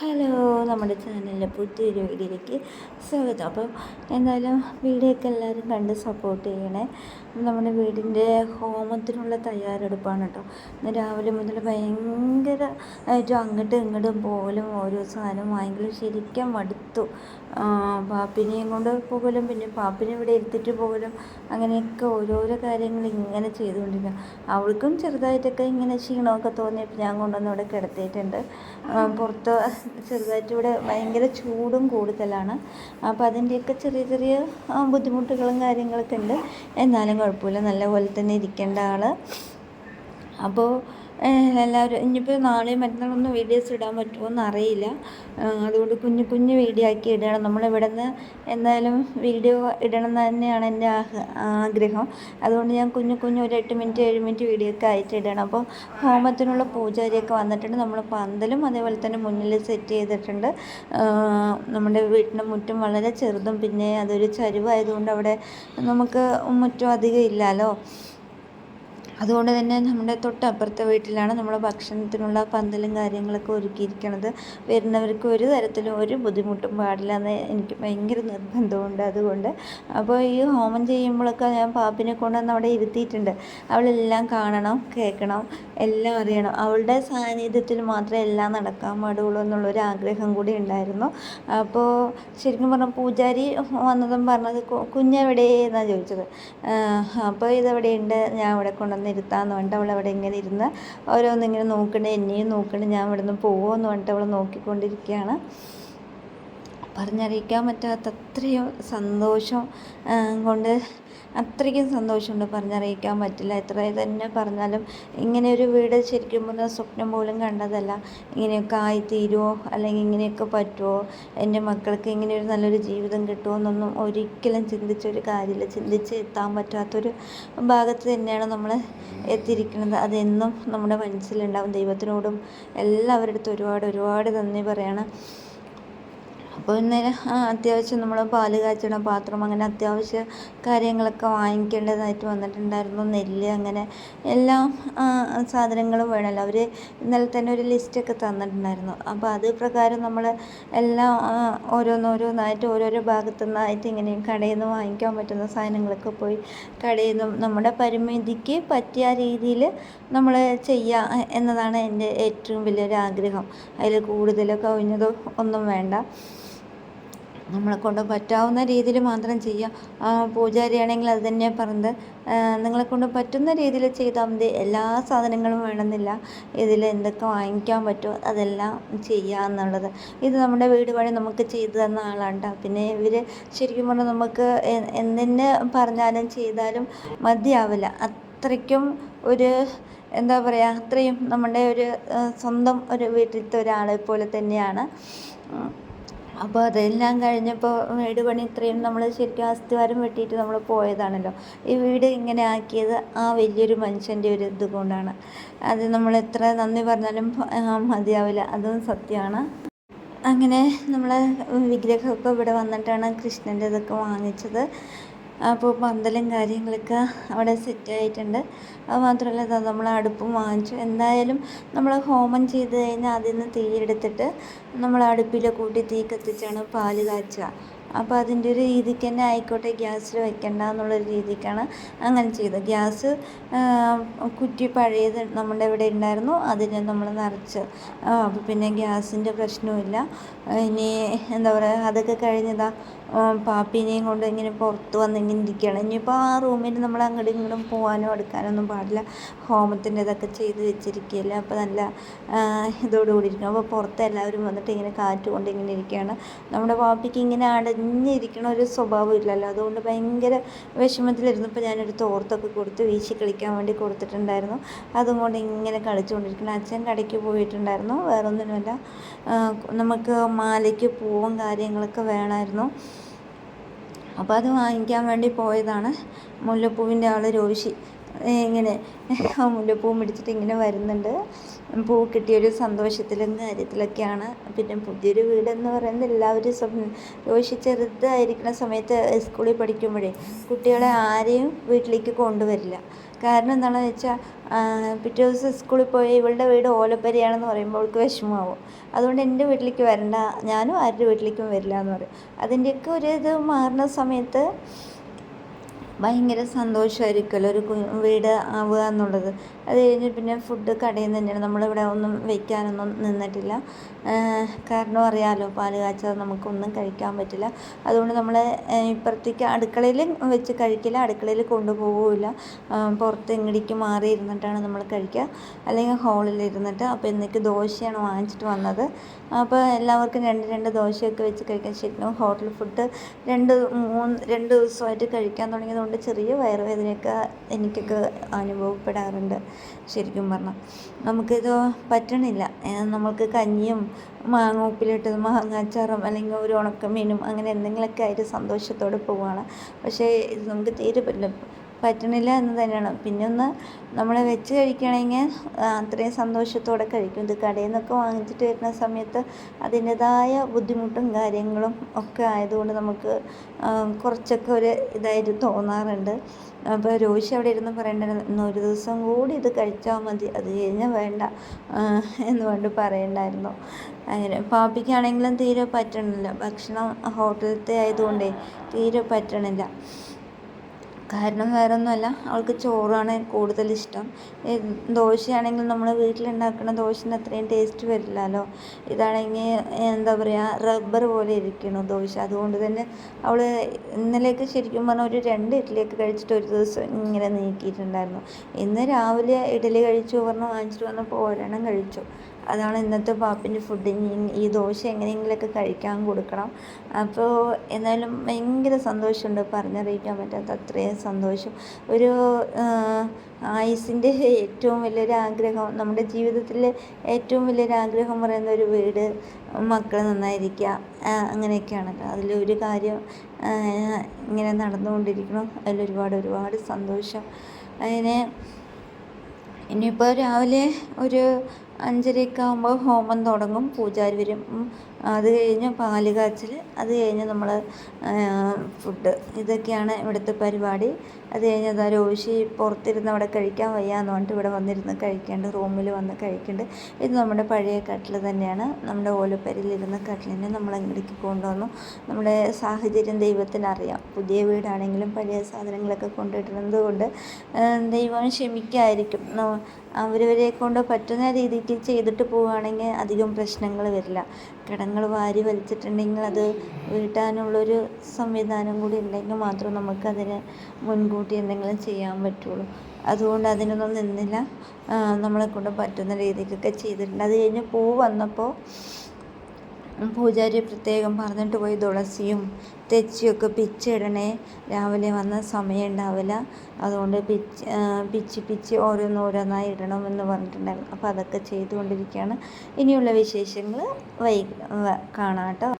Hello നമ്മുടെ ചാനലിലെ പുതിയൊരു വീഡിയോയിലേക്ക് സ്വാഗതം. അപ്പം എന്തായാലും വീഡിയോയൊക്കെ എല്ലാവരും കണ്ട് സപ്പോർട്ട് ചെയ്യണേ. നമ്മുടെ വീടിന്റെ ഹോമത്തിനുള്ള തയ്യാറെടുപ്പാണ് കേട്ടോ. ഇന്ന് രാവിലെ മുതൽ ഭയങ്കര ആയിട്ട് അങ്ങോട്ടും ഇങ്ങോട്ടും പോലും ഓരോ സാധനം വാങ്ങിക്കലും ശരിക്കും മടുത്തു. പാപ്പിനെയും കൊണ്ട് പോകലും പിന്നെ പാപ്പിനെ ഇവിടെ എടുത്തിട്ട് പോകലും അങ്ങനെയൊക്കെ ഓരോരോ കാര്യങ്ങൾ ഇങ്ങനെ ചെയ്തുകൊണ്ടിരിക്കുക അവൾക്കും ചെറുതായിട്ടൊക്കെ ഇങ്ങനെ ക്ഷീണമൊക്കെ തോന്നിയപ്പോൾ ഞാൻ കൊണ്ടുവന്ന് ഇവിടെ കിടത്തിയിട്ടുണ്ട്. പുറത്ത് ചെറുതായിട്ട് ഇവിടെ ഭയങ്കര ചൂടും കൂടുതലാണ്. അപ്പോൾ അതിന്റെയൊക്കെ ചെറിയ ചെറിയ ബുദ്ധിമുട്ടുകളും കാര്യങ്ങളൊക്കെ ഉണ്ട്. എന്നാലും കുഴപ്പമില്ല. നല്ലപോലെ തന്നെ ഇരിക്കേണ്ട ആൾ അപ്പോൾ എല്ലാവരും ഇനിയിപ്പോൾ നാളെ മറ്റന്നാളൊന്നും വീഡിയോസ് ഇടാൻ പറ്റുമോ എന്ന് അറിയില്ല അതുകൊണ്ട് കുഞ്ഞു കുഞ്ഞു വീഡിയോ ആക്കി ഇടണം നമ്മളിവിടെ നിന്ന് എന്തായാലും വീഡിയോ ഇടണം എന്ന് തന്നെയാണ് എന്റെ ആഗ്രഹം. അതുകൊണ്ട് ഞാൻ കുഞ്ഞു കുഞ്ഞു ഒരു എട്ട് മിനിറ്റ് ഏഴ് മിനിറ്റ് വീഡിയോ ഒക്കെ ആയിട്ട് ഇടണം അപ്പോൾ ഹോമത്തിനുള്ള പൂജാരിയൊക്കെ വന്നിട്ടുണ്ട്. നമ്മൾ പന്തലും അതേപോലെ തന്നെ മുന്നിൽ സെറ്റ് ചെയ്തിട്ടുണ്ട്. നമ്മുടെ വീട്ടിന്റെ മുറ്റം വളരെ ചെറുതും പിന്നെ അതൊരു ചരിവായതുകൊണ്ട് അവിടെ നമുക്ക് മുറ്റം അധികം ഇല്ലല്ലോ. അതുകൊണ്ട് തന്നെ നമ്മുടെ തൊട്ടപ്പുറത്തെ വീട്ടിലാണ് നമ്മൾ ഭക്ഷണത്തിനുള്ള പന്തലും കാര്യങ്ങളൊക്കെ ഒരുക്കിയിരിക്കുന്നത് വരുന്നവർക്ക് ഒരു തരത്തിലും ഒരു ബുദ്ധിമുട്ടും പാടില്ല എന്ന് എനിക്ക് ഭയങ്കര നിർബന്ധമുണ്ട് അതുകൊണ്ട്. അപ്പോൾ ഈ ഹോമം ചെയ്യുമ്പോഴൊക്കെ ഞാൻ പാപ്പിനെ കൊണ്ടുവന്ന് അവിടെ ഇരുത്തിയിട്ടുണ്ട്. അവളെല്ലാം കാണണം കേൾക്കണം എല്ലാം അറിയണം. അവളുടെ സാന്നിധ്യത്തിൽ മാത്രമേ എല്ലാം നടക്കാൻ പാടുള്ളൂ എന്നുള്ളൊരു ആഗ്രഹം കൂടി ഉണ്ടായിരുന്നു. അപ്പോൾ ശരിക്കും പറഞ്ഞാൽ പൂജാരി വന്നതും പറഞ്ഞത് കുഞ്ഞെവിടെ എന്നാണ് ചോദിച്ചത്? അപ്പോൾ ഇതെവിടെയുണ്ട്? ഞാൻ ഇവിടെ കൊണ്ടുവന്ന് ഇരുത്താമെന്ന് പറഞ്ഞിട്ട് അവൾ അവിടെ ഇങ്ങനെ ഇരുന്ന് ഓരോന്നിങ്ങനെ നോക്കണേ എന്നെയും നോക്കണേ ഞാൻ ഇവിടെ നിന്ന് പോകുമെന്ന് പറഞ്ഞിട്ട് അവൾ നോക്കിക്കൊണ്ടിരിക്കുകയാണ്. പറഞ്ഞറിയിക്കാൻ പറ്റാത്ത അത്രയും സന്തോഷം കൊണ്ട് അത്രയ്ക്കും സന്തോഷമുണ്ട് പറഞ്ഞറിയിക്കാൻ പറ്റില്ല. എത്ര തന്നെ പറഞ്ഞാലും ഇങ്ങനെ ഒരു വീട് ശരിക്കും പറഞ്ഞാൽ സ്വപ്നം പോലും കണ്ടതല്ല. ഇങ്ങനെയൊക്കെ ആയിത്തീരുമോ അല്ലെങ്കിൽ ഇങ്ങനെയൊക്കെ പറ്റുമോ എന്റെ മക്കൾക്ക് ഇങ്ങനെ ഒരു നല്ലൊരു ജീവിതം കിട്ടുമോ എന്നൊന്നും ഒരിക്കലും ചിന്തിച്ചൊരു കാര്യമില്ല. ചിന്തിച്ച് എത്താൻ പറ്റാത്തൊരു ഭാഗത്ത് തന്നെയാണ് നമ്മൾ എത്തിയിരിക്കുന്നത്. അതെന്നും നമ്മുടെ മനസ്സിലുണ്ടാവും. ദൈവത്തിനോടും എല്ലാവരുടെ അടുത്തും ഒരുപാട് ഒരുപാട് നന്ദി പറയണം. അപ്പോൾ പിന്നെ അത്യാവശ്യം നമ്മൾ പാൽ കാച്ചണ പാത്രം അങ്ങനെ അത്യാവശ്യ കാര്യങ്ങളൊക്കെ വാങ്ങിക്കേണ്ടതായിട്ട് വന്നിട്ടുണ്ടായിരുന്നു. നെല്ല് അങ്ങനെ എല്ലാ സാധനങ്ങളും വേണമല്ലോ. അവർ ഇന്നലെ തന്നെ ഒരു ലിസ്റ്റൊക്കെ തന്നിട്ടുണ്ടായിരുന്നു. അപ്പോൾ അത് പ്രകാരം നമ്മൾ എല്ലാം ഓരോന്നോരോന്നായിട്ട് ഓരോരോ ഭാഗത്തു നിന്നായിട്ട് ഇങ്ങനെ കടയിൽ നിന്ന് വാങ്ങിക്കാൻ പറ്റുന്ന സാധനങ്ങളൊക്കെ പോയി കടയിൽ നിന്നും നമ്മുടെ പരിമിതിക്ക് പറ്റിയ രീതിയിൽ നമ്മൾ ചെയ്യുക എന്നതാണ് എന്റെ ഏറ്റവും വലിയൊരു ആഗ്രഹം. അതിൽ കൂടുതലോ കവിഞ്ഞതോ ഒന്നും വേണ്ട. നമ്മളെ കൊണ്ട് പറ്റാവുന്ന രീതിയിൽ മാത്രം ചെയ്യുക. പൂജാരിയാണെങ്കിൽ അത് തന്നെയാണ് പറഞ്ഞത്. നിങ്ങളെ കൊണ്ട് പറ്റുന്ന രീതിയിൽ ചെയ്താൽ മതി. എല്ലാ സാധനങ്ങളും വേണമെന്നില്ല. ഇതിൽ എന്തൊക്കെ വാങ്ങിക്കാൻ പറ്റുമോ അതെല്ലാം ചെയ്യുക എന്നുള്ളത്. ഇത് നമ്മുടെ വീട് വഴി നമുക്ക് ചെയ്തു തന്ന ആളാണ് പിന്നെ ഇവർ ശരിക്കും പറഞ്ഞാൽ നമുക്ക് എന്തിന് പറഞ്ഞാലും ചെയ്താലും മതിയാവില്ല. അത്രയ്ക്കും ഒരു എന്താ പറയുക അത്രയും നമ്മുടെ ഒരു സ്വന്തം ഒരു വീട്ടിലത്തെ ഒരാളെ പോലെ തന്നെയാണ്. അപ്പോൾ അതെല്ലാം കഴിഞ്ഞപ്പോൾ വീട് പണി ഇത്രയും നമ്മൾ ശരിക്കും അസ്ഥിവാരം വെട്ടിയിട്ട് നമ്മൾ പോയതാണല്ലോ. ഈ വീട് ഇങ്ങനെ ആക്കിയത് ആ വലിയൊരു മനുഷ്യന്റെ ഒരു ഇത് കൊണ്ടാണ്. അത് നമ്മൾ എത്ര നന്ദി പറഞ്ഞാലും മതിയാവില്ല. അതും സത്യമാണ്. അങ്ങനെ നമ്മൾ വിഗ്രഹമൊക്കെ ഇവിടെ വന്നിട്ടാണ് കൃഷ്ണന്റെ ഇതൊക്കെ വാങ്ങിച്ചത്. അപ്പോൾ പന്തലും കാര്യങ്ങളൊക്കെ അവിടെ സെറ്റ് ആയിട്ടുണ്ട്. അത് മാത്രമല്ല നമ്മൾ അടുപ്പും വാങ്ങിച്ചു. എന്തായാലും നമ്മൾ ഹോമം ചെയ്ത് കഴിഞ്ഞാൽ അതിൽ നിന്ന് തീ എടുത്തിട്ട് നമ്മൾ അടുപ്പിൽ കൂട്ടി തീ കത്തിച്ചാണ് പാൽ കാച്ചുക. അപ്പോൾ അതിന്റെ ഒരു രീതിക്ക് തന്നെ ആയിക്കോട്ടെ ഗ്യാസിൽ വെക്കണ്ട എന്നുള്ളൊരു രീതിക്കാണ് അങ്ങനെ ചെയ്തത്. ഗ്യാസ് കുറ്റി പഴയത് നമ്മുടെ ഇവിടെ ഉണ്ടായിരുന്നു. അതിനെ നമ്മൾ നിറച്ച്. അപ്പോൾ പിന്നെ ഗ്യാസിന്റെ പ്രശ്നവുമില്ല. ഇനി എന്താ പറയുക അതൊക്കെ കഴിഞ്ഞതാ പാപ്പിനെയും കൊണ്ട് ഇങ്ങനെ പുറത്ത് വന്ന് ഇങ്ങനെ ഇരിക്കുകയാണ്. ഇനിയിപ്പോൾ ആ റൂമിൽ നമ്മൾ അങ്ങോട്ടും ഇങ്ങോട്ടും പോകാനോ എടുക്കാനൊന്നും പാടില്ല. ഹോമത്തിന്റെ ഇതൊക്കെ ചെയ്ത് വെച്ചിരിക്കുകയല്ലേ. അപ്പോൾ നല്ല ഇതോടുകൂടി ഇരിക്കണം. അപ്പോൾ പുറത്ത് എല്ലാവരും വന്നിട്ട് ഇങ്ങനെ കാറ്റ് കൊണ്ട് ഇങ്ങനെ ഇരിക്കുകയാണ്. നമ്മുടെ പാപ്പിക്ക് ഇങ്ങനെ അടഞ്ഞിരിക്കണ ഒരു സ്വഭാവം ഇല്ലല്ലോ. അതുകൊണ്ട് ഭയങ്കര വിഷമത്തിലിരുന്നപ്പോൾ ഞാനൊരു തോർത്തൊക്കെ കൊടുത്ത് വീശി കളിക്കാൻ വേണ്ടി കൊടുത്തിട്ടുണ്ടായിരുന്നു. അതുകൊണ്ട് ഇങ്ങനെ കളിച്ചുകൊണ്ടിരിക്കണം അച്ഛൻ കടയ്ക്ക് പോയിട്ടുണ്ടായിരുന്നു. വേറൊന്നിനുമല്ല നമുക്ക് മാലയ്ക്ക് പൂവും കാര്യങ്ങളൊക്കെ വേണമായിരുന്നു. അപ്പോൾ അത് വാങ്ങിക്കാൻ വേണ്ടി പോയതാണ്. മുല്ലപ്പൂവിന്റെ ആൾ രോഷി ഇങ്ങനെ മുല്ലപ്പൂ പിടിച്ചിട്ട് ഇങ്ങനെ വരുന്നുണ്ട്. പൂ കിട്ടിയൊരു സന്തോഷത്തിലും കാര്യത്തിലൊക്കെയാണ്. പിന്നെ പുതിയൊരു വീടെന്ന് പറയുന്നത് എല്ലാവരും സ്വപ്നം രോഷി ചെറുതായിരിക്കുന്ന സമയത്ത് സ്കൂളിൽ പഠിക്കുമ്പോഴേ കുട്ടികളെ ആരെയും വീട്ടിലേക്ക് കൊണ്ടുവരില്ല. കാരണം എന്താണെന്ന് വെച്ചാൽ പിറ്റേ ദിവസം സ്കൂളിൽ പോയി ഇവളുടെ വീട് ഓലപ്പരിയാണെന്ന് പറയുമ്പോൾ അവൾക്ക് വിഷമമാവും. അതുകൊണ്ട് എന്റെ വീട്ടിലേക്ക് വരണ്ട ഞാനും ആരുടെ വീട്ടിലേക്കും വരില്ല എന്ന് പറയും. അതിന്റെയൊക്കെ ഒരു ഇത് മാറുന്ന സമയത്ത് ഭയങ്കര സന്തോഷമായിരിക്കുമല്ലോ ഒരു വീട് ആവുക എന്നുള്ളത്. അത് കഴിഞ്ഞ് പിന്നെ ഫുഡ് കടയിൽ നിന്ന് തന്നെയാണ്. നമ്മളിവിടെ ഒന്നും വയ്ക്കാനൊന്നും നിന്നിട്ടില്ല. കാരണം അറിയാമല്ലോ പാൽ കാച്ചാൽ നമുക്കൊന്നും കഴിക്കാൻ പറ്റില്ല. അതുകൊണ്ട് നമ്മൾ ഇപ്പുറത്തേക്ക് അടുക്കളയിൽ വെച്ച് കഴിക്കില്ല അടുക്കളയിൽ കൊണ്ടുപോകില്ല പുറത്ത് ഇങ്ങടിക്ക് മാറി ഇരുന്നിട്ടാണ് നമ്മൾ കഴിക്കുക. അല്ലെങ്കിൽ ഹോളിൽ ഇരുന്നിട്ട്. അപ്പോൾ ഇന്നേക്ക് ദോശയാണ് വാങ്ങിച്ചിട്ട് വന്നത്. അപ്പോൾ എല്ലാവർക്കും രണ്ട് രണ്ട് ദോശയൊക്കെ വെച്ച് കഴിക്കാൻ ശരിക്കും ഹോട്ടൽ ഫുഡ് രണ്ട് മൂന്ന് രണ്ട് ദിവസമായിട്ട് കഴിക്കാൻ തുടങ്ങിയതുകൊണ്ട് ചെറിയ വയറുവേദനയൊക്കെ എനിക്കൊക്കെ അനുഭവപ്പെടാറുണ്ട്. ശരിക്കും പറഞ്ഞാൽ നമുക്കിത് പറ്റണില്ല. നമ്മൾക്ക് കഞ്ഞിയും മാങ്ങ ഉപ്പിലിട്ടത് മാങ്ങ അല്ലെങ്കിൽ ഒരു ഉണക്കമീനും അങ്ങനെ എന്തെങ്കിലുമൊക്കെ ആയിട്ട് സന്തോഷത്തോടെ പോവുകയാണ് പക്ഷേ ഇത് നമുക്ക് തീരെ പറ്റില്ല. പറ്റണില്ല എന്ന് തന്നെയാണ്. പിന്നെ ഒന്ന് നമ്മൾ വെച്ച് കഴിക്കണമെങ്കിൽ അത്രയും സന്തോഷത്തോടെ കഴിക്കും. ഇത് കടയിൽ നിന്നൊക്കെ വാങ്ങിച്ചിട്ട് വരുന്ന സമയത്ത് അതിന്റെതായ ബുദ്ധിമുട്ടും കാര്യങ്ങളും ഒക്കെ ആയതുകൊണ്ട് നമുക്ക് കുറച്ചൊക്കെ ഒരു ഇതായിട്ട് തോന്നാറുണ്ട്. അപ്പോൾ രോഷി അവിടെ ഇരുന്ന് പറയണ്ടായിരുന്നു ഒരു ദിവസം കൂടി ഇത് കഴിച്ചാൽ മതി. അത് കഴിഞ്ഞാൽ വേണ്ട എന്ന് കൊണ്ട് പറയണ്ടായിരുന്നു. അങ്ങനെ പാപ്പിക്കാണെങ്കിലും തീരെ പറ്റണില്ല. ഭക്ഷണം ഹോട്ടലത്തെ ആയതുകൊണ്ടേ തീരെ പറ്റണില്ല. കാരണം വേറെ ഒന്നുമല്ല അവൾക്ക് ചോറാണ് കൂടുതൽ ഇഷ്ടം ദോശയാണെങ്കിൽ നമ്മൾ വീട്ടിലുണ്ടാക്കുന്ന ദോശന് അത്രയും ടേസ്റ്റ് വരില്ലല്ലോ. ഇതാണെങ്കിൽ എന്താ പറയുക റബ്ബർ പോലെ ഇരിക്കുന്നു ദോശ. അതുകൊണ്ട് തന്നെ അവൾ ഇന്നലെയൊക്കെ ശരിക്കും പറഞ്ഞാൽ ഒരു രണ്ട് ഇഡ്ഡലിയൊക്കെ കഴിച്ചിട്ട് ഒരു ദിവസം ഇങ്ങനെ നീക്കിയിട്ടുണ്ടായിരുന്നു. ഇന്ന് രാവിലെ ഇഡ്ഡലി കഴിച്ചു പറഞ്ഞു വാങ്ങിച്ചിട്ട് വന്നപ്പോൾ ഒരെണ്ണം കഴിച്ചു. അതാണ് ഇന്നത്തെ പാപ്പിന്റെ ഫുഡ് ഈ ദോശ എങ്ങനെയെങ്കിലുമൊക്കെ കഴിക്കാൻ കൊടുക്കണം. അപ്പോൾ എന്നാലും ഭയങ്കര സന്തോഷമുണ്ട് പറഞ്ഞറിയിക്കാൻ പറ്റാത്ത അത്രയും സന്തോഷം. ഒരു ആയുസിന്റെ ഏറ്റവും വലിയൊരു ആഗ്രഹം നമ്മുടെ ജീവിതത്തിലെ ഏറ്റവും വലിയൊരു ആഗ്രഹം പറയുന്ന ഒരു വീട് മക്കൾ നന്നായിരിക്കുക അങ്ങനെയൊക്കെയാണല്ലോ. അതിലൊരു കാര്യം ഇങ്ങനെ നടന്നുകൊണ്ടിരിക്കണം അതിലൊരുപാട് ഒരുപാട് സന്തോഷം. അതിനെ ഇനിയിപ്പോൾ രാവിലെ ഒരു അഞ്ചരയൊക്കെ ആകുമ്പോൾ ഹോമം തുടങ്ങും പൂജാരി വരും. അത് കഴിഞ്ഞ് പാൽ കാച്ചൽ അത് കഴിഞ്ഞ് നമ്മൾ ഫുഡ് ഇതൊക്കെയാണ് ഇവിടുത്തെ പരിപാടി. അത് കഴിഞ്ഞ് അതാ രോഷി പുറത്തിരുന്ന് അവിടെ കഴിക്കാൻ വയ്യാന്ന് പറഞ്ഞിട്ട് ഇവിടെ വന്നിരുന്ന് കഴിക്കേണ്ട റൂമിൽ വന്ന് കഴിക്കേണ്ട. ഇത് നമ്മുടെ പഴയ കട്ടിൽ തന്നെയാണ്. നമ്മുടെ ഓലപ്പരിലിരുന്ന കട്ടിലിനെ നമ്മൾ അങ്ങോട്ടേക്ക് കൊണ്ടുവന്നു. നമ്മുടെ സാഹചര്യം ദൈവത്തിനറിയാം. പുതിയ വീടാണെങ്കിലും പഴയ സാധനങ്ങളൊക്കെ കൊണ്ടിടുന്നത് കൊണ്ട് ദൈവം ക്ഷമിക്കായിരിക്കും. അവരവരെ കൊണ്ട് പറ്റുന്ന രീതിക്ക് ചെയ്തിട്ട് പോവുകയാണെങ്കിൽ അധികം പ്രശ്നങ്ങൾ വരില്ല. കടങ്ങൾ വാരി വലിച്ചിട്ടുണ്ടെങ്കിൽ അത് വീട്ടാനുള്ളൊരു സംവിധാനം കൂടി ഉണ്ടെങ്കിൽ മാത്രം നമുക്കതിന് മുൻകൂട്ടി എന്തെങ്കിലും ചെയ്യാൻ പറ്റുള്ളൂ. അതുകൊണ്ട് അതിനൊന്നും നിന്നില്ല. നമ്മളെ കൊണ്ട് പറ്റുന്ന രീതിക്കൊക്കെ ചെയ്തിട്ടുണ്ട്. അത് കഴിഞ്ഞ് പൂ വന്നപ്പോൾ പൂജാരി പ്രത്യേകം പറഞ്ഞിട്ട് പോയി തുളസിയും തെച്ചിയൊക്കെ പിച്ചിടണേ. രാവിലെ വന്ന സമയം ഉണ്ടാവില്ല അതുകൊണ്ട് പിച്ച് പിച്ചി പിച്ചി ഓരോന്നോരോന്നായി എന്ന് പറഞ്ഞിട്ടുണ്ടായിരുന്നു. അപ്പോൾ അതൊക്കെ ചെയ്തുകൊണ്ടിരിക്കുകയാണ്. ഇനിയുള്ള വിശേഷങ്ങൾ വൈകി കാണാം കേട്ടോ.